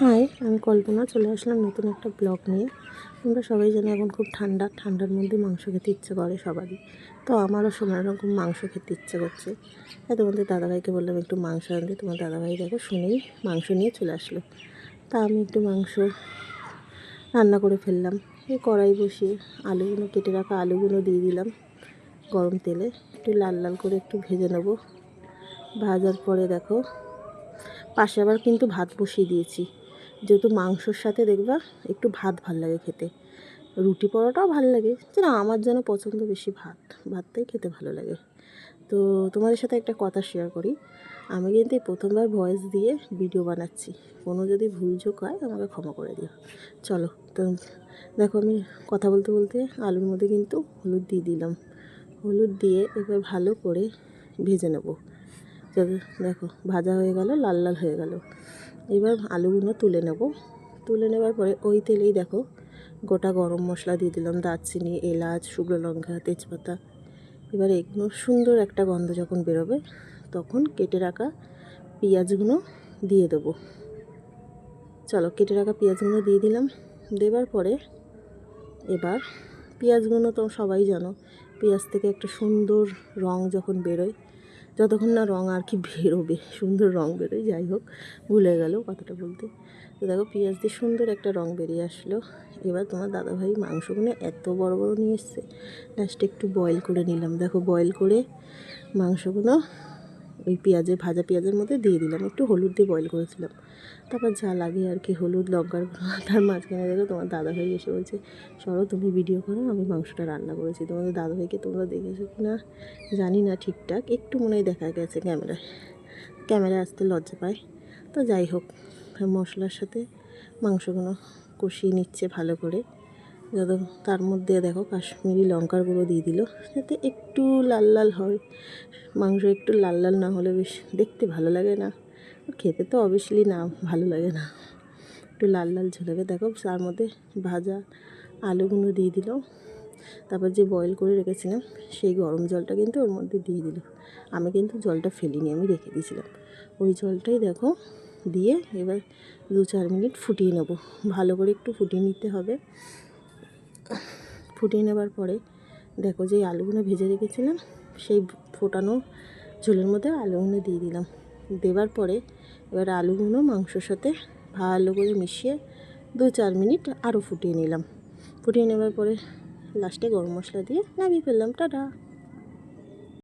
High, আমি কল্পনা, চলে আসলাম নতুন একটা ব্লগ নিয়ে। তোমরা সবাই জানো এখন খুব ঠান্ডা, ঠান্ডার মধ্যে মাংস খেতে ইচ্ছে করে সবারই। তো আমারও সময় এরকম মাংস খেতে ইচ্ছে করছে। তাই তোমাদের দাদাভাইকে বললাম একটু মাংস আনতে। তোমার দাদাভাই দেখো শুনেই মাংস নিয়ে চলে আসলো। তা আমি একটু মাংস রান্না করে ফেললাম। এই কড়াই বসিয়ে আলুগুলো, কেটে রাখা আলুগুলো দিয়ে দিলাম গরম তেলে। একটু লাল লাল করে একটু ভেজে নেব। ভাজার পরে দেখো, পাশে আবার কিন্তু ভাত বসিয়ে দিয়েছি। যেহেতু মাংসর সাথে দেখবা একটু ভাত ভালো লাগে খেতে। রুটি পরোটাও ভালো লাগে। যে না, আমার যেন পছন্দ বেশি ভাত। ভাতটাই খেতে ভালো লাগে। তো তোমাদের সাথে একটা কথা শেয়ার করি। আমি কিন্তু প্রথমবার ভয়েস দিয়ে ভিডিও বানাচ্ছি। কোনো যদি ভুলচোক হয়, আমাকে ক্ষমা করে দিও। চলো, তো দেখো আমি কথা বলতে বলতে আলুর মধ্যে কিন্তু হলুদ দিয়ে দিলাম। হলুদ দিয়ে এবার ভালো করে ভেজে নেব। যাতে দেখো, ভাজা হয়ে গেল, লাল লাল হয়ে গেল। এবার আলুগুলো তুলে নেব। তুলে নেবার পরে ওই তেলেই দেখো গোটা গরম মশলা দিয়ে দিলাম, দারচিনি, এলাচ, শুকনো লঙ্কা, তেজপাতা। এবার এগুলো সুন্দর একটা গন্ধ যখন বেরোবে তখন কেটে রাখা পেঁয়াজগুলো দিয়ে দেবো। চলো কেটে রাখা পেঁয়াজগুলো দিয়ে দিলাম। দেবার পরে এবার পেঁয়াজগুলো তো সবাই জানো, পেঁয়াজ থেকে একটা সুন্দর রং যখন বেরোয় যতক্ষণ না রঙ আর কি বেরোবে, সুন্দর রং বেরোয়, যাই হোক, ভুলে গেল কথাটা বলতে। তো দেখো, পেঁয়াজ দিয়ে সুন্দর একটা রং বেরিয়ে আসলো। এবার তোমার দাদাভাই মাংসগুলো এত বড় বড় নিয়ে এসছে লাস্টে একটু বয়েল করে নিলাম। দেখো বয়েল করে মাংসগুলো ওই পেঁয়াজের, ভাজা পেঁয়াজের মধ্যে দিয়ে দিলাম। একটু হলুদ দিয়ে বয়েল করেছিলাম। তারপর যা লাগে আর কি, হলুদ, লঙ্কার তার মাঝখানে দেখো তোমার দাদাভাই এসে বলছে সরো তুমি ভিডিও করো, আমি মাংসটা রান্না করেছি। তোমাদের দাদাভাইকে তোমরা দেখেছ কি না জানি না ঠিকঠাক, একটু মনে হয় দেখা গেছে ক্যামেরায়। ক্যামেরায় আসতে লজ্জা পায়। তো যাই হোক, মশলার সাথে মাংসগুলো কষিয়ে নিচ্ছে ভালো করে। যত তার মধ্যে দেখো কাশ্মীরি লঙ্কার গুঁড়ো দিয়ে দিল, যাতে একটু লাল লাল হয়। মাংস একটু লাল লাল না হলে বেশ দেখতে ভালো লাগে না। খেতে তো অবভিয়াসলি না, ভালো লাগে না। একটু লাল লাল ঝোলাবে। দেখো তার মধ্যে ভাজা আলুগুলো দিয়ে দিল। তারপর যে বয়েল করে রেখেছিলাম, সেই গরম জলটা কিন্তু ওর মধ্যে দিয়ে দিল। আমি কিন্তু জলটা ফেলিনি, আমি রেখে দিয়েছিলাম। ওই জলটাই দেখো দিয়ে এবার দু চার মিনিট ফুটিয়ে নেব। ভালো করে একটু ফুটিয়ে নিতে হবে। ফুটিয়ে নেবার পরে দেখো যে আলুগুলো ভেজে রেখেছিলাম, সেই ফোটানো ঝোলের মধ্যে আলুগুলো দিয়ে দিলাম। দেবার পরে এবার আলুগুলো মাংসর সাথে ভালো করে মিশিয়ে দু চার মিনিট আরও ফুটিয়ে নিলাম। ফুটিয়ে নেবার পরে লাস্টে গরম মশলা দিয়ে নামিয়ে ফেললাম। টাটা!